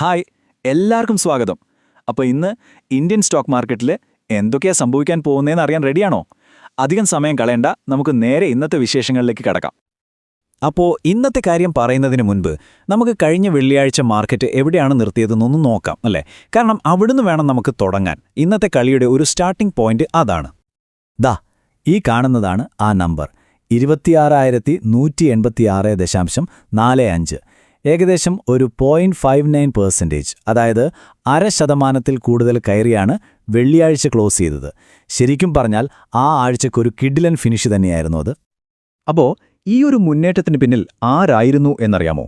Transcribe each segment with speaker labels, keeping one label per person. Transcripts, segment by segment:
Speaker 1: Hi എല്ലാവർക്കും സ്വാഗതം. അപ്പോൾ ഇന്ന് ഇന്ത്യൻ സ്റ്റോക്ക് മാർക്കറ്റിൽ എന്തൊക്കെയാ സംഭവിക്കാൻ പോകുന്നതെന്ന് അറിയാൻ റെഡിയാണോ അധികം സമയം കളയണ്ട നമുക്ക് നേരെ ഇന്നത്തെ വിശേഷങ്ങളിലേക്ക് കടക്കാം. അപ്പോൾ ഇന്നത്തെ കാര്യം പറയുന്നതിന് മുൻപ് നമുക്ക് കഴിഞ്ഞ വെള്ളിയാഴ്ച മാർക്കറ്റ് എവിടെയാണ് നിർത്തിയതെന്നൊന്ന് നോക്കാം അല്ലേ? കാരണം അവിടുന്ന് വേണം നമുക്ക് തുടങ്ങാൻ. ഇന്നത്തെ കളിയുടെ ഒരു സ്റ്റാർട്ടിംഗ് പോയിന്റ് അതാണ്. ദാ ഈ കാണുന്നതാണ് ആ നമ്പർ ഇരുപത്തിയാറായിരത്തി നൂറ്റി എൺപത്തിയാറ് ദശാംശം നാല് അഞ്ച്. ഏകദേശം ഒരു പോയിന്റ് ഫൈവ് നയൻ പെർസെന്റേജ് അതായത് അര ശതമാനത്തിൽ കൂടുതൽ കയറിയാണ് വെള്ളിയാഴ്ച ക്ലോസ് ചെയ്തത്. ശരിക്കും പറഞ്ഞാൽ ആ ആഴ്ചക്കൊരു കിഡിലൻ ഫിനിഷ് തന്നെയായിരുന്നു അത്.
Speaker 2: അപ്പോൾ ഈ ഒരു മുന്നേറ്റത്തിന് പിന്നിൽ ആരായിരുന്നു എന്നറിയാമോ?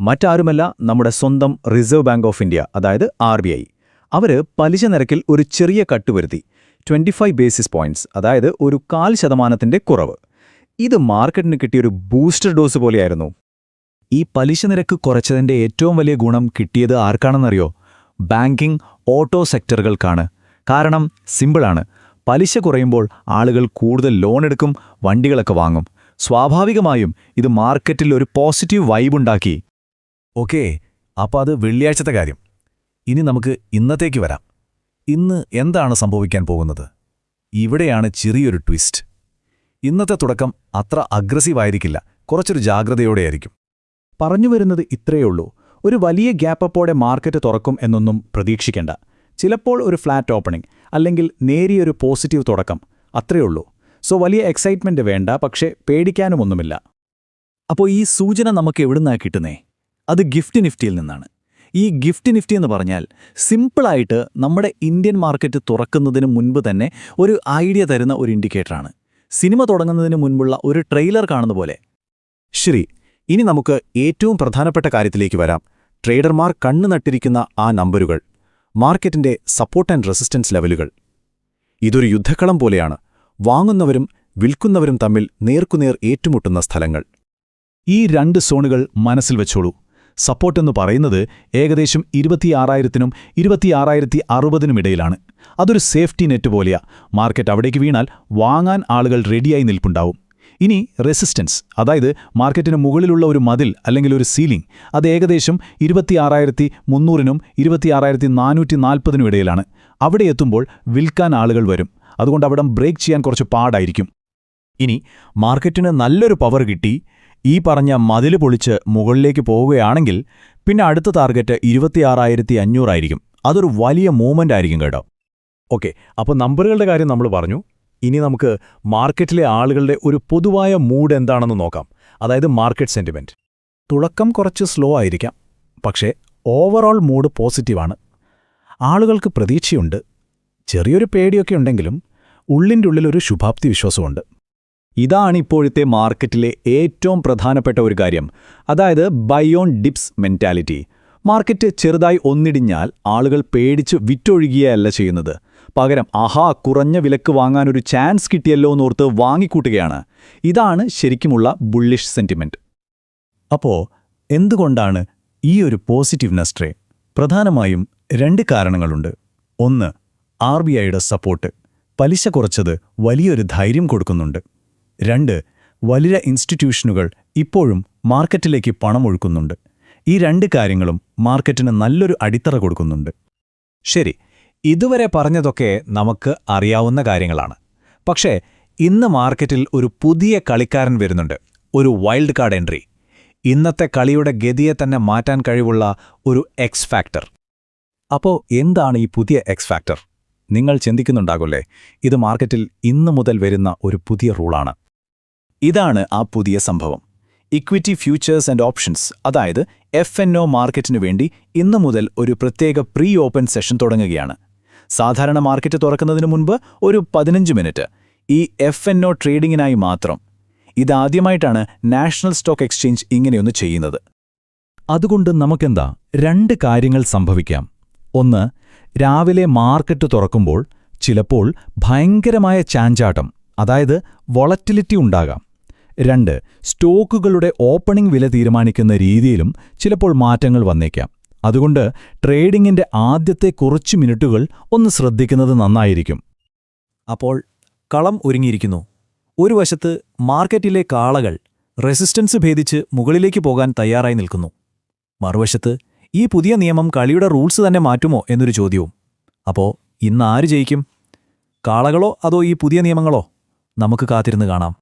Speaker 2: മറ്റാരുമല്ല നമ്മുടെ സ്വന്തം റിസർവ് ബാങ്ക് ഓഫ് ഇന്ത്യ അതായത് ആർ ബി ഐ അവർ പലിശ നിരക്കിൽ ഒരു ചെറിയ കട്ട് വരുത്തി. ട്വന്റി ഫൈവ് ബേസിസ് പോയിന്റ്സ് അതായത് ഒരു കാൽ ശതമാനത്തിന്റെ കുറവ്. ഇത് മാർക്കറ്റിന് കിട്ടിയൊരു ബൂസ്റ്റർ ഡോസ് പോലെയായിരുന്നു.
Speaker 1: ഈ പലിശ നിരക്ക് കുറച്ചതിന്റെ ഏറ്റവും വലിയ ഗുണം കിട്ടിയത് ആർക്കാണെന്നറിയോ? Banking auto സെക്ടറുകൾക്കാണ്. കാരണം സിമ്പിളാണ് പലിശ കുറയുമ്പോൾ ആളുകൾ കൂടുതൽ ലോൺ എടുക്കും വണ്ടികളൊക്കെ വാങ്ങും. സ്വാഭാവികമായും ഇത് മാർക്കറ്റിൽ ഒരു പോസിറ്റീവ് വൈബ് ഉണ്ടാക്കി. ഓക്കേ അപ്പോൾ അത് വെള്ളിയാഴ്ചത്തെ കാര്യം. ഇനി നമുക്ക് ഇന്നത്തേക്ക് വരാം. ഇന്ന് എന്താണ് സംഭവിക്കാൻ പോകുന്നത്? ഇവിടെയാണ് ചെറിയൊരു ട്വിസ്റ്റ് ഇന്നത്തെ തുടക്കം അത്ര അഗ്രസീവായിരിക്കില്ല കുറച്ചൊരു ജാഗ്രതയോടെയായിരിക്കും.
Speaker 2: പറഞ്ഞു വരുന്നത് ഇത്രയുള്ളൂ ഒരു വലിയ ഗ്യാപ്പപ്പോടെ മാർക്കറ്റ് തുറക്കും എന്നൊന്നും പ്രതീക്ഷിക്കേണ്ട. ചിലപ്പോൾ ഒരു ഫ്ലാറ്റ് ഓപ്പണിംഗ് അല്ലെങ്കിൽ നേരിയൊരു പോസിറ്റീവ് തുടക്കം അത്രയുള്ളൂ സോ വലിയ എക്സൈറ്റ്മെന്റ് വേണ്ട പക്ഷേ പേടിക്കാനുമൊന്നുമില്ല.
Speaker 1: അപ്പോൾ ഈ സൂചന നമുക്ക് എവിടുന്നാ കിട്ടുന്നേ? അത് ഗിഫ്റ്റ് നിഫ്റ്റിയിൽ നിന്നാണ്. ഈ ഗിഫ്റ്റ് നിഫ്റ്റി എന്ന് പറഞ്ഞാൽ സിമ്പിളായിട്ട് നമ്മുടെ ഇന്ത്യൻ മാർക്കറ്റ് തുറക്കുന്നതിന് മുൻപ് തന്നെ ഒരു ഐഡിയ തരുന്ന ഒരു ഇൻഡിക്കേറ്ററാണ്. സിനിമ തുടങ്ങുന്നതിന് മുൻപുള്ള ഒരു ട്രെയിലർ കാണുന്ന പോലെ.
Speaker 2: ശരി ഇനി നമുക്ക് ഏറ്റവും പ്രധാനപ്പെട്ട കാര്യത്തിലേക്ക് വരാം. ട്രേഡർമാർ കണ്ണു നട്ടിരിക്കുന്ന ആ നമ്പരുകൾ മാർക്കറ്റിന്റെ സപ്പോർട്ട് ആൻഡ് റെസിസ്റ്റൻസ് ലെവലുകൾ. ഇതൊരു യുദ്ധക്കളം പോലെയാണ്. വാങ്ങുന്നവരും വിൽക്കുന്നവരും തമ്മിൽ നേർക്കുനേർ ഏറ്റുമുട്ടുന്ന സ്ഥലങ്ങൾ.
Speaker 1: ഈ രണ്ട് സോണുകൾ മനസ്സിൽ വെച്ചോളൂ. സപ്പോർട്ട് എന്ന് പറയുന്നത് ഏകദേശം ഇരുപത്തിയാറായിരത്തിനും ഇരുപത്തിയാറായിരത്തി അറുപതിനും ഇടയിലാണ്. അതൊരു സേഫ്റ്റി നെറ്റ് പോലെയാ. മാർക്കറ്റ് അവിടേക്ക് വീണാൽ വാങ്ങാൻ ആളുകൾ റെഡിയായി നിൽപ്പുണ്ടാവും. ഇനി റെസിസ്റ്റൻസ് അതായത് മാർക്കറ്റിന് മുകളിലുള്ള ഒരു മതിൽ അല്ലെങ്കിൽ ഒരു സീലിംഗ് അത് ഏകദേശം ഇരുപത്തിയാറായിരത്തി മുന്നൂറിനും ഇരുപത്തിയാറായിരത്തി നാനൂറ്റി നാൽപ്പതിനും ഇടയിലാണ്. അവിടെ എത്തുമ്പോൾ വിൽക്കാൻ ആളുകൾ വരും. അതുകൊണ്ട് അവിടം ബ്രേക്ക് ചെയ്യാൻ കുറച്ച് പാടായിരിക്കും. ഇനി മാർക്കറ്റിന് നല്ലൊരു പവർ കിട്ടി ഈ പറഞ്ഞ മതിൽ പൊളിച്ച് മുകളിലേക്ക് പോവുകയാണെങ്കിൽ പിന്നെ അടുത്ത ടാർഗറ്റ് ഇരുപത്തിയാറായിരത്തി അഞ്ഞൂറായിരിക്കും അതൊരു വലിയ മൂവ്മെന്റ് ആയിരിക്കും കേട്ടോ.
Speaker 2: ഓക്കെ അപ്പോൾ നമ്പറുകളുടെ കാര്യം നമ്മൾ പറഞ്ഞു. ഇനി നമുക്ക് മാർക്കറ്റിലെ ആളുകളുടെ ഒരു പൊതുവായ മൂഡ് എന്താണെന്ന് നോക്കാം. അതായത് മാർക്കറ്റ് സെന്റിമെന്റ് തുടക്കം കുറച്ച് സ്ലോ ആയിരിക്കാം പക്ഷേ ഓവറോൾ മൂഡ് പോസിറ്റീവാണ്. ആളുകൾക്ക് പ്രതീക്ഷയുണ്ട്. ചെറിയൊരു പേടിയൊക്കെ ഉണ്ടെങ്കിലും ഉള്ളിന്റെ ഉള്ളിലൊരു ശുഭാപ്തി വിശ്വാസമുണ്ട്.
Speaker 1: ഇതാണ് ഇപ്പോഴത്തെ മാർക്കറ്റിലെ ഏറ്റവും പ്രധാനപ്പെട്ട ഒരു കാര്യം. അതായത് ബയോൺ ഡിപ്സ് മെന്റാലിറ്റി മാർക്കറ്റ് ചെറുതായി ഒന്നിടിഞ്ഞാൽ ആളുകൾ പേടിച്ച് വിറ്റൊഴുകിയല്ല ചെയ്യുന്നത്. പകരം ആഹാ കുറഞ്ഞ വിലക്ക് വാങ്ങാനൊരു ചാൻസ് കിട്ടിയല്ലോ എന്നോർത്ത് വാങ്ങിക്കൂട്ടുകയാണ്. ഇതാണ് ശരിക്കുമുള്ള ബുള്ളിഷ് സെന്റിമെന്റ് അപ്പോ എന്തുകൊണ്ടാണ് ഈ ഒരു പോസിറ്റീവ്നെസ് ട്രേ പ്രധാനമായും രണ്ട് കാരണങ്ങളുണ്ട്. ഒന്ന് ആർ ബി ഐയുടെ സപ്പോർട്ട് പലിശ കുറച്ചത് വലിയൊരു ധൈര്യം കൊടുക്കുന്നുണ്ട്. രണ്ട് വലിയ ഇൻസ്റ്റിറ്റ്യൂഷനുകൾ ഇപ്പോഴും മാർക്കറ്റിലേക്ക് പണം പണമൊഴുക്കുന്നുണ്ട് ഈ രണ്ട് കാര്യങ്ങളും മാർക്കറ്റിന് നല്ലൊരു അടിത്തറ കൊടുക്കുന്നുണ്ട്. ശരി ഇതുവരെ പറഞ്ഞതൊക്കെ നമുക്ക് അറിയാവുന്ന കാര്യങ്ങളാണ്. പക്ഷേ ഇന്ന് മാർക്കറ്റിൽ ഒരു പുതിയ കളിക്കാരൻ വരുന്നുണ്ട്. ഒരു വൈൽഡ് കാർഡ് എൻട്രി. ഇന്നത്തെ കളിയുടെ ഗതിയെ തന്നെ മാറ്റാൻ കഴിവുള്ള ഒരു എക്സ് ഫാക്ടർ അപ്പോൾ എന്താണ് ഈ പുതിയ എക്സ് ഫാക്ടർ നിങ്ങൾ ചിന്തിക്കുന്നുണ്ടാകുമല്ലേ ഇത് മാർക്കറ്റിൽ ഇന്നു മുതൽ വരുന്ന ഒരു പുതിയ റൂളാണ് ഇതാണ് ആ പുതിയ സംഭവം. ഇക്വിറ്റി ഫ്യൂച്ചേഴ്സ് ആൻഡ് ഓപ്ഷൻസ് അതായത് എഫ് എൻ ഒ മാർക്കറ്റിനു വേണ്ടി ഇന്നു മുതൽ ഒരു പ്രത്യേക പ്രീ ഓപ്പൺ സെഷൻ തുടങ്ങുകയാണ്. സാധാരണ മാർക്കറ്റ് തുറക്കുന്നതിന് മുൻപ് ഒരു പതിനഞ്ച് മിനിറ്റ്. ഈ എഫ് എൻ ഒ ട്രേഡിങ്ങിനായി മാത്രം. ഇതാദ്യമായിട്ടാണ് നാഷണൽ സ്റ്റോക്ക് എക്സ്ചേഞ്ച് ഇങ്ങനെയൊന്ന് ചെയ്യുന്നത്. അതുകൊണ്ട് നമുക്കെന്താ? രണ്ട് കാര്യങ്ങൾ സംഭവിക്കാം. ഒന്ന് രാവിലെ മാർക്കറ്റ് തുറക്കുമ്പോൾ ചിലപ്പോൾ ഭയങ്കരമായ ചാഞ്ചാട്ടം അതായത് വൊളറ്റിലിറ്റി ഉണ്ടാകാം. രണ്ട് സ്റ്റോക്കുകളുടെ ഓപ്പണിംഗ് വില തീരുമാനിക്കുന്ന രീതിയിലും ചിലപ്പോൾ മാറ്റങ്ങൾ വന്നേക്കാം. അതുകൊണ്ട് ട്രേഡിംഗിന്റെ ആദ്യത്തെ കുറച്ചു മിനിറ്റുകൾ ഒന്ന് ശ്രദ്ധിക്കുന്നത് നന്നായിരിക്കും. അപ്പോൾ കളം ഒരുങ്ങിയിരിക്കുന്നു. ഒരു വശത്ത് മാർക്കറ്റിലെ കാളകൾ റെസിസ്റ്റൻസ് ഭേദിച്ച് മുകളിലേക്ക് പോകാൻ തയ്യാറായി നിൽക്കുന്നു. മറുവശത്ത് ഈ പുതിയ നിയമം കളിയുടെ റൂൾസ് തന്നെ മാറ്റുമോ എന്നൊരു ചോദ്യവും. അപ്പോൾ ഇന്ന് ആര് ജയിക്കും? കാളകളോ അതോ ഈ പുതിയ നിയമങ്ങളോ? നമുക്ക് കാത്തിരുന്ന് കാണാം.